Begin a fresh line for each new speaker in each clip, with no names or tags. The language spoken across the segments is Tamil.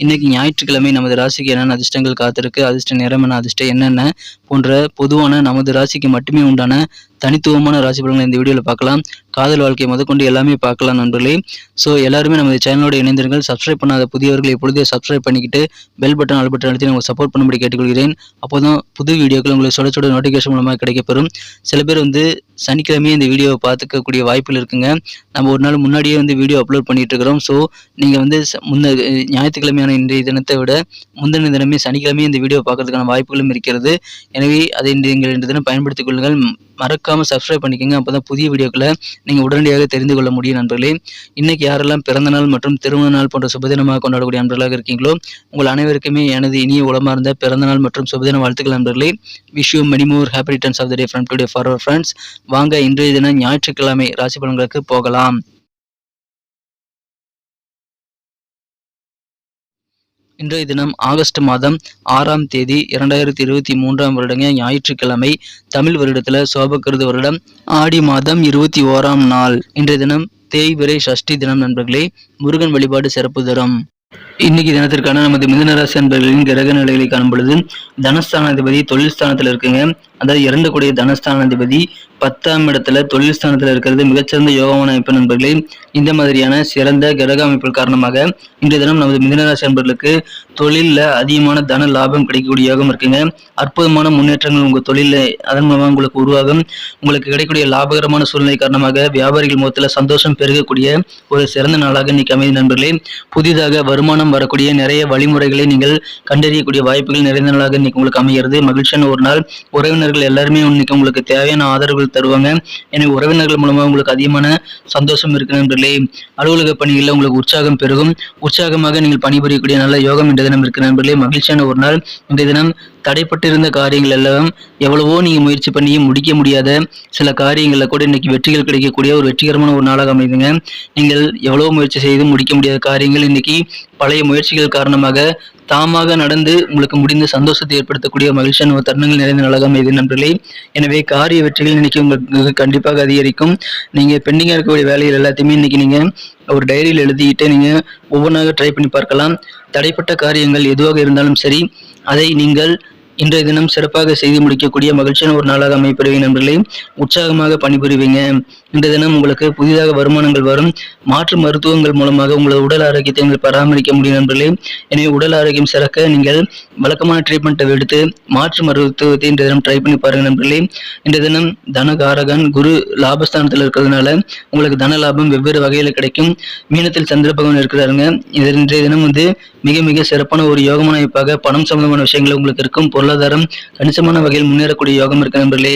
இன்னைக்கு ஞாயிற்றுக்கிழமை நமது ராசிக்கு என்னென்ன அதிர்ஷ்டங்கள் காத்திருக்கு அதிர்ஷ்ட நிறம் என்ன அதிர்ஷ்டம் என்னென்ன போன்ற பொதுவான நமது ராசிக்கு மட்டுமே உண்டான தனித்துவமான ராசி பலன்களை இந்த வீடியோவில் பார்க்கலாம். காதல் வாழ்க்கை முதற்கொண்டு எல்லாமே பார்க்கலாம் நண்பர்களே. ஸோ எல்லாருமே நமது சேனலோட இணைந்திருங்கள். சப்ஸ்கிரைப் பண்ணாத புதியவர்கள் இப்பொழுதே சப்ஸ்கிரைப் பண்ணிக்கிட்டு பெல் பட்டன் ஆல் பட்டன் அழுத்தி உங்களுக்கு சப்போர்ட் பண்ணும்படி கேட்டுக்கொள்கிறேன். அப்போதான் புது வீடியோக்கள் உங்களுக்கு சொல்ல சொல்ல நோட்டிஃபிகேஷன் மூலமாக கிடைக்கப்பெறும். சில பேர் வந்து சனிக்கிழமையே இந்த வீடியோவை பார்த்துக்கக்கூடிய வாய்ப்புகள் இருக்குங்க. நம்ம ஒரு நாள் முன்னாடியே வந்து வீடியோ அப்லோட் பண்ணிட்டு இருக்கிறோம். ஸோ நீங்கள் வந்து ச- முன்ன ஞாயிற்றுக்கிழமையான இன்றைய தினத்தை விட முந்தின தினமே சனிக்கிழமை இந்த வீடியோ பார்க்கறதுக்கான வாய்ப்புகளும் இருக்கிறது. எனவே அதை இன்று நீங்கள் இன்று தினம் பயன்படுத்திக் கொள்ளுங்கள். மறக்காமல் மறக்காம சப்ஸ்கிரைப் பண்ணிக்கோங்க. அப்பதான் புதிய வீடியோக்களை நீங்கள் உடனடியாக தெரிந்து கொள்ள முடியும் நண்பர்களே. இன்னைக்கு யாரெல்லாம் பிறந்தநாள் மற்றும் திருமண நாள் போன்ற சுபதினமாக கொண்டாடக்கூடிய நண்பர்களாக இருக்கீங்களோ உங்கள் அனைவருக்குமே எனது இனிய உளமார்ந்த பிறந்த நாள் மற்றும் சுபதின வாழ்த்துக்கள் நண்பர்களே. Wish you many more happy returns of the day from today for our friends வாங்க இன்றைய தினம் ஞாயிற்றுக்கிழமை ராசி பலன்களுக்கு போகலாம். இன்றைய தினம் ஆகஸ்ட் மாதம் ஆறாம் தேதி இரண்டாயிரத்தி இருபத்தி மூன்றாம் வருடங்க ஞாயிற்றுக்கிழமை தமிழ் வருடத்துல சோபக்கிருது வருடம். ஆடி மாதம் இருபத்தி ஓராம் நாள். இன்றைய தினம் தேய்பிறை சஷ்டி தினம் நண்பர்களே முருகன் வழிபாடு சிறப்பு தரும். இன்னைக்கு தினத்திற்கான நமது மிதனராசி அன்பர்களின் கிரக நிலைகளை காணும் பொழுது தனஸ்தானாதிபதி தொழில் ஸ்தானத்தில் இருக்குங்க. அதாவது இரண்டு கூடிய தனஸ்தானாதிபதி பத்தாம் இடத்துல தொழில் ஸ்தானத்தில் இருக்கிறது மிகச்சிறந்த யோகமான அமைப்பு நண்பர்களே இந்த மாதிரியான சிறந்த கிரக அமைப்புகள் காரணமாக இன்றைய தினம் நமது மிதனராசி நண்பர்களுக்கு தொழிலில் அதிகமான தன லாபம் கிடைக்கக்கூடிய யோகம் இருக்குங்க. அற்புதமான முன்னேற்றங்கள் உங்கள் தொழிலில் அதன் மூலமாக உங்களுக்கு உருவாகும். உங்களுக்கு கிடைக்கக்கூடிய லாபகரமான சூழ்நிலை காரணமாக வியாபாரிகள் முகத்தில் சந்தோஷம் பெருகக்கூடிய ஒரு சிறந்த நாளாக இன்னைக்கு அமைதி நண்பர்களே. புதிதாக வருமானம் வரக்கூடிய நிறைய வழிமுறைகளை நீங்கள் கண்டறியக்கூடிய வாய்ப்புகள் நிறைந்த நாளாக இன்னைக்கு உங்களுக்கு அமைகிறது. மகிழ்ச்சியான ஒரு நாள். உறவினர் உறவினர்கள் எல்லாருமே இன்னைக்கு உங்களுக்கு தேவையான ஆதரவுகள் தருவாங்க. எனவே உறவினர்கள் மூலமாக உங்களுக்கு அதிகமான சந்தோஷம் இருக்கு நண்பர்களே அலுவலக பணிகளில் உங்களுக்கு உற்சாகம் பெருகும். உற்சாகமாக நீங்கள் பணிபுரியக்கூடிய நல்ல யோகம் இன்றைய தினம் இருக்கு நண்பர்களே மகிழ்ச்சியான ஒரு நாள். இன்றைய தினம் தடைப்பட்டிருந்த காரியங்கள் எல்லாம் எவ்வளவோ நீங்க முயற்சி பண்ணியும் முடிக்க முடியாத சில காரியங்களில் கூட இன்னைக்கு வெற்றிகள் கிடைக்கக்கூடிய ஒரு வெற்றிகரமான ஒரு நாளாக அமைதுங்க. நீங்கள் எவ்வளவோ முயற்சி செய்து முடிக்க முடியாத காரியங்கள் இன்னைக்கு பழைய முயற்சிகள் காரணமாக தாமாக நடந்து உங்களுக்கு முடிந்த சந்தோஷத்தை ஏற்படுத்தக்கூடிய மகிழ்ச்சியான ஒரு தருணங்கள் நிறைந்த நலகம் இது நண்பர்களே. எனவே காரிய வெற்றிகள் இன்னைக்கு உங்களுக்கு கண்டிப்பாக அதிகரிக்கும். நீங்க பெண்டிங்காக இருக்கக்கூடிய வேலைகள் எல்லாத்தையுமே இன்னைக்கு நீங்க ஒரு டைரியில் எழுதிட்டு நீங்க ஒவ்வொன்றாக ட்ரை பண்ணி பார்க்கலாம். தடைப்பட்ட காரியங்கள் எதுவாக இருந்தாலும் சரி அதை நீங்கள் இன்றைய தினம் சிறப்பாக செய்து முடிக்கக்கூடிய மகிழ்ச்சியான ஒரு நாளாக அமைப்பெறுவீங்க நண்பர்களே. உற்சாகமாக பணிபுரிவீங்க. இன்றைய தினம் உங்களுக்கு புதிதாக வருமானங்கள் வரும். மாற்று மருத்துவங்கள் மூலமாக உங்களது உடல் ஆரோக்கியத்தை நீங்கள் பராமரிக்க முடியும் நண்பர்களே. எனவே உடல் ஆரோக்கியம் சிறக்க நீங்கள் வழக்கமான ட்ரீட்மெண்ட்டை எடுத்து மாற்று மருத்துவத்தை இன்றைய தினம் ட்ரை பண்ணி பாருங்க நண்பர்களே. இன்றைய தினம் தனகாரகன் குரு லாபஸ்தானத்தில் இருக்கிறதுனால உங்களுக்கு தன லாபம் வெவ்வேறு வகையில் கிடைக்கும். மீனத்தில் சந்திர பகவான் இருக்கிறாருங்க. இது இன்றைய தினம் வந்து மிக மிக சிறப்பான ஒரு யோகமான அமைப்பாக பணம் சம்பந்தமான விஷயங்கள் உங்களுக்கு இருக்கும். பொருள் பொருளாதாரம் கணிசமான வகையில் முன்னேறக்கூடிய யோகம் இருக்கு நண்பர்களே?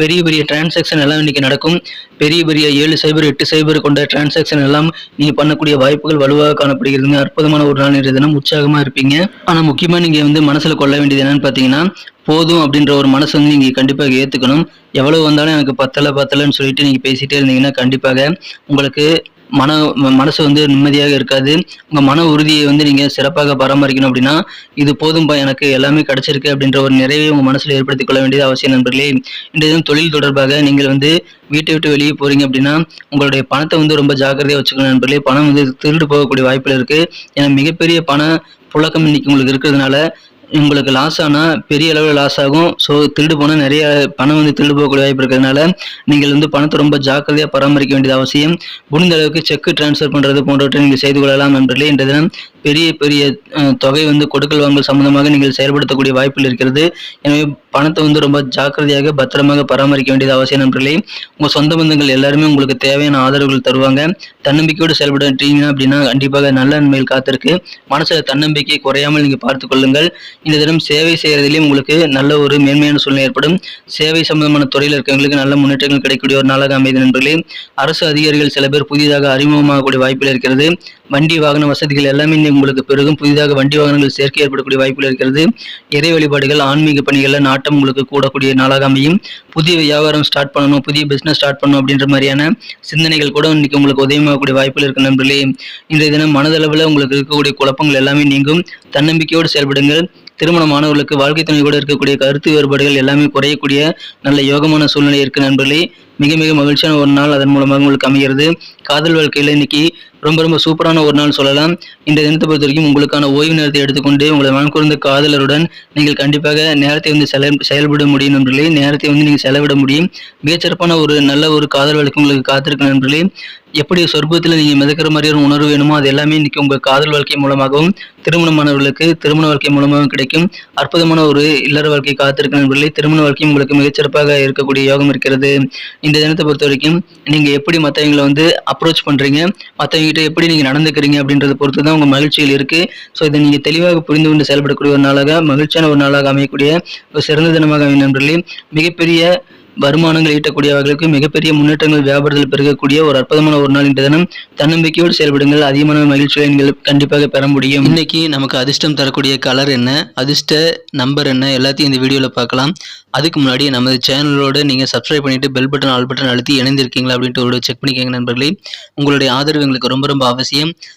பெரிய பெரிய டிரான்சாக்ஷன் எல்லாம் இன்னைக்கு நடக்கும். பெரிய பெரிய ஏழு சைபர் எட்டு சைபர் கொண்ட டிரான்சாக்ஷன் எல்லாம் நீங்க பண்ணக்கூடிய வாய்ப்புகள் வலுவாக காணப்படுகிறதுங்க. அற்புதமான ஒரு நாள் தினம். உற்சாகமா இருப்பீங்க. ஆனா முக்கியமா நீங்க வந்து மனசுல கொள்ள வேண்டியது என்னன்னு பாத்தீங்கன்னா போதும் அப்படின்ற ஒரு மனசு வந்து நீங்கள் கண்டிப்பாக ஏற்றுக்கணும் எவ்வளவு வந்தாலும் எனக்கு பத்தலை பத்தலைன்னு சொல்லிட்டு நீங்கள் பேசிட்டே இருந்தீங்கன்னா கண்டிப்பாக உங்களுக்கு மன மனசு வந்து நிம்மதியாக இருக்காது. உங்கள் மன உறுதியை வந்து நீங்கள் சிறப்பாக பராமரிக்கணும் அப்படின்னா இது போதும்பா எனக்கு எல்லாமே கிடச்சிருக்கு அப்படின்ற ஒரு நிறைவை உங்கள் மனசில் ஏற்படுத்திக் கொள்ள வேண்டியது அவசியம் நண்பர்களே. இன்றைய தினம் தொழில் தொடர்பாக நீங்கள் வந்து வீட்டை விட்டு வெளியே போகிறீங்க அப்படின்னா உங்களுடைய பணத்தை வந்து ரொம்ப ஜாக்கிரதையாக வச்சுக்கணும் நண்பர்களே. பணம் வந்து திருடு போகக்கூடிய வாய்ப்பில் இருக்குது ஏன்னா மிகப்பெரிய பண புழக்கம் இன்னைக்கு உங்களுக்கு இருக்கிறதுனால உங்களுக்கு லாஸ் ஆனால் பெரிய அளவில் லாஸ் ஆகும். ஸோ திருடு போனால் நிறைய பணம் வந்து திருடு போகக்கூடிய வாய்ப்பு இருக்கிறதுனால நீங்கள் வந்து பணத்தை ரொம்ப ஜாக்கிரதையாக பராமரிக்க வேண்டியது அவசியம். முடிந்த அளவுக்கு செக்கு டிரான்ஸ்ஃபர் பண்ணுறது போன்றவற்றை நீங்கள் செய்து கொள்ளலாம் நண்பர்களே. இன்றைய தினம் பெரிய பெரிய தொகை வந்து கொடுக்கல் வாங்கல் சம்பந்தமாக நீங்கள் செயல்படுத்தக்கூடிய வாய்ப்புகள் இருக்கிறது. எனவே பணத்தை வந்து ரொம்ப ஜாக்கிரதையாக பத்திரமாக பராமரிக்க வேண்டியது அவசியம் நண்பர்களே. உங்கள் சொந்த பந்தங்கள் எல்லாருமே உங்களுக்கு தேவையான ஆதரவுகள் தருவாங்க. தன்னம்பிக்கையோடு செயல்படுறீங்க அப்படின்னா கண்டிப்பாக நல்ல நன்மையில் காத்திருக்கு. மனசில் தன்னம்பிக்கை குறையாமல் நீங்கள் பார்த்து கொள்ளுங்கள். இந்த தினம் சேவை செய்கிறதுலேயும் உங்களுக்கு நல்ல ஒரு மேன்மையான சூழ்நிலை ஏற்படும். சேவை சம்பந்தமான துறையில் இருக்கிறவங்களுக்கு நல்ல முன்னேற்றங்கள் கிடைக்கக்கூடிய ஒரு நாளாக அமைது நண்பர்களே. அரசு அதிகாரிகள் சில பேர் புதிதாக அறிமுகமாகக்கூடிய வாய்ப்பில் இருக்கிறது. வண்டி வாகன வசதிகள் எல்லாமே உங்களுக்கு பெருகும். புதிதாக வண்டி வாகனங்கள் சேர்க்கை ஏற்படக்கூடிய வாய்ப்புகள் இருக்கிறது. இறை வழிபாடுகள் ஆன்மீக பணிகளில் நாட்டம் உங்களுக்கு கூடக்கூடிய நாளாக அமையும். புதிய வியாபாரம் ஸ்டார்ட் பண்ணணும் புதிய பிஸ்னஸ் ஸ்டார்ட் பண்ணணும் அப்படின்ற மாதிரியான சிந்தனைகள் கூட இன்னைக்கு உங்களுக்கு உதயமாகக்கூடிய வாய்ப்புகள் இருக்கு நண்பர்களே. இன்றைய தினம் மனதளவில் உங்களுக்கு இருக்கக்கூடிய குழப்பங்கள் எல்லாமே நீங்கும். தன்னம்பிக்கையோடு செயல்படுங்கள். திருமணமானவர்களுக்கு வாழ்க்கை துணை கூட இருக்கக்கூடிய கருத்து வேறுபாடுகள் எல்லாமே குறையக்கூடிய நல்ல யோகமான சூழ்நிலை இருக்கு நண்பர்களே. மிக மிக மகிழ்ச்சியான ஒரு நாள் அதன் மூலமாக உங்களுக்கு அமைகிறது. காதல் வாழ்க்கையில் இன்னைக்கு ரொம்ப ரொம்ப சூப்பரான ஒரு நாள் சொல்லலாம். இந்த தினத்தை பொறுத்த வரைக்கும் உங்களுக்கான ஓய்வு நேரத்தை எடுத்துக்கொண்டு உங்களை மனக்குறந்த காதலருடன் நீங்கள் கண்டிப்பாக நேரத்தை வந்து செல செயல்பட முடியும் நண்பர்களே. நேரத்தை வந்து நீங்கள் செலவிட முடியும். மிகச்சிறப்பான ஒரு நல்ல ஒரு காதல் வாழ்க்கை உங்களுக்கு காத்திருக்கு நண்பர்களே. எப்படி சொர்க்கத்தில் நீங்கள் மிதக்கிற மாதிரியான உணர்வு வேணுமோ அது எல்லாமே இன்றைக்கி உங்கள் காதல் வாழ்க்கை மூலமாகவும் திருமணமானவர்களுக்கு திருமண வாழ்க்கை மூலமாகவும் கிடைக்கும். அற்புதமான ஒரு இல்லற வாழ்க்கை காத்திருக்க நண்பர்களே திருமண வாழ்க்கையும் உங்களுக்கு மிகச்சிறப்பாக இருக்கக்கூடிய யோகம் இருக்கிறது. இந்த தினத்தை பொறுத்த வரைக்கும் நீங்கள் எப்படி மற்றவங்களை வந்து அப்ரோச் பண்ணுறீங்க மற்றவங்க கிட்ட எப்படி நீங்கள் நடந்துக்கிறீங்க அப்படின்றத பொறுத்து தான் உங்கள் மகிழ்ச்சியில் இருக்குது ஸோ இதை நீங்கள் தெளிவாக புரிந்து கொண்டு செயல்படக்கூடிய ஒரு நாளாக மகிழ்ச்சியான ஒரு நாளாக அமையக்கூடிய ஒரு சிறந்த தினமாக அமையும் நண்பர்களே. மிகப்பெரிய வருமானங்கள் ஈட்டக்கூடியவர்களுக்கு மிகப்பெரிய முன்னேற்றங்கள் வியாபாரத்தில் பெருகக்கூடிய ஒரு அற்புதமான ஒரு நாள் இன்று தினம். தன்னம்பிக்கையோடு செயல்படுங்கள். அதிகமான மகிழ்ச்சியை நீங்கள் கண்டிப்பாக பெற முடியும். இன்னைக்கு நமக்கு அதிர்ஷ்டம் தரக்கூடிய கலர் என்ன? அதிர்ஷ்ட நம்பர் என்ன? எல்லாத்தையும் இந்த வீடியோவில் பார்க்கலாம். அதுக்கு முன்னாடி நமது சேனலோடு நீங்கள் சப்ஸ்கிரைப் பண்ணிவிட்டு பெல் பட்டன் ஆல் பட்டன் அழுத்தி இணைந்திருக்கீங்களா அப்படின்ட்டு ஒரு செக் பண்ணிக்கோங்க நண்பர்களே. உங்களுடைய ஆதரவு எங்களுக்கு ரொம்ப ரொம்ப அவசியம்.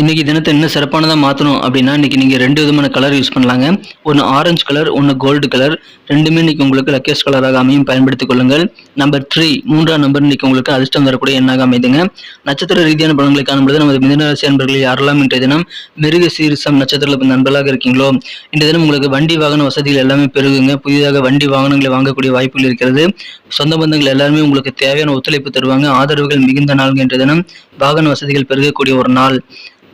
இன்னைக்கு தினத்தை இன்னும் சிறப்பானதாக மாற்றணும் அப்படின்னா இன்னைக்கு நீங்கள் ரெண்டு விதமான கலர் யூஸ் பண்ணலாங்க. ஒன்று ஆரஞ்சு கலர் ஒன்று கோல்டு கலர் ரெண்டுமே இன்னைக்கு உங்களுக்கு லக்கேஸ்ட் கலராக அமையும். பயன்படுத்திக் கொள்ளுங்கள். நம்பர் த்ரீ மூன்றாம் நம்பர் இன்னைக்கு உங்களுக்கு அதிர்ஷ்டம் வரக்கூடிய எண்ணாக அமைதுங்க. நட்சத்திர ரீதியான பலன்களை காணும்போது நமது மிதனராசி அன்பர்கள் யாரெல்லாம் இன்றைய தினம் மிருக சீரிசம் நட்சத்திரத்தில் நண்பர்களாக இருக்கீங்களோ இன்றைய தினம் உங்களுக்கு வண்டி வாகன வசதிகள் எல்லாமே பெருகுங்க. புதிதாக வண்டி வாகனங்களை வாங்கக்கூடிய வாய்ப்புகள் இருக்கிறது. சொந்த பந்தங்கள் எல்லாருமே உங்களுக்கு தேவையான ஒத்துழைப்பு தருவாங்க. ஆதரவுகள் மிகுந்த நாள் இன்றைய தினம். வாகன வசதிகள் பெருகக்கூடிய ஒரு நாள்.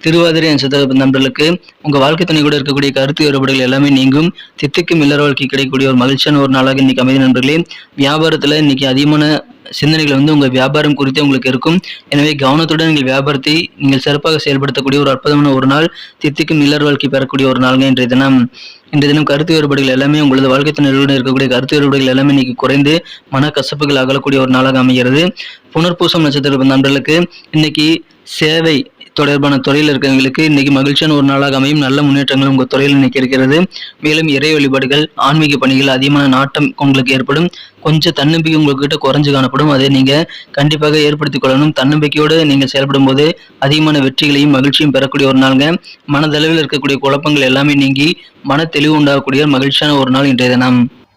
திருவாதிரை நட்சத்திர நண்பர்களுக்கு உங்க வாழ்க்கை துணை கூட இருக்கக்கூடிய கருத்து வேறுபாடுகள் எல்லாமே நீங்கும். தித்துக்கும் இல்லற வாழ்க்கை கிடைக்கக்கூடிய ஒரு மகிழ்ச்சியான ஒரு நாளாக இன்னைக்கு அமைதி நண்பர்களே. வியாபாரத்துல இன்னைக்கு அதிகமான சிந்தனைகள் வந்து உங்கள் வியாபாரம் குறித்து உங்களுக்கு இருக்கும். எனவே கவனத்துடன் நீங்கள் வியாபாரத்தை நீங்கள் சிறப்பாக செயல்படுத்தக்கூடிய ஒரு அற்புதமான ஒரு நாள் தித்திக்கும் இல்லற வாழ்க்கை பெறக்கூடிய ஒரு நாள்ங்க இன்றைய தினம். இன்றைய தினம் கருத்து வேறுபாடுகள் எல்லாமே உங்களது வாழ்க்கை துணையுடன் இருக்கக்கூடிய கருத்து வேறுபாடுகள் எல்லாமே இன்னைக்கு குறைந்து மன கசப்புகள் அகலக்கூடிய ஒரு நாளாக அமைகிறது. புனர்பூசம் நட்சத்திர நண்பர்களுக்கு இன்னைக்கு சேவை தொடர்பான துறையில் இருக்கிறவங்களுக்கு இன்னைக்கு மகிழ்ச்சியான ஒரு நாளாக அமையும். நல்ல முன்னேற்றங்கள் உங்கள் துறையில் இன்னைக்கு இருக்கிறது. மேலும் இறை வழிபாடுகள் ஆன்மீக பணிகள் அதிகமான நாட்டம் உங்களுக்கு ஏற்படும். கொஞ்சம் தன்னம்பிக்கை உங்ககிட்ட குறைஞ்சு காணப்படும். அதை நீங்கள் கண்டிப்பாக ஏற்படுத்திக் கொள்ளணும். தன்னம்பிக்கையோடு நீங்கள் செயல்படும் போது அதிகமான வெற்றிகளையும் மகிழ்ச்சியும் பெறக்கூடிய ஒரு நாளுங்க. மனதளவில் இருக்கக்கூடிய குழப்பங்கள் எல்லாமே நீங்கி மன தெளிவு உண்டாகக்கூடிய மகிழ்ச்சியான ஒரு நாள் இன்றைய தினம்.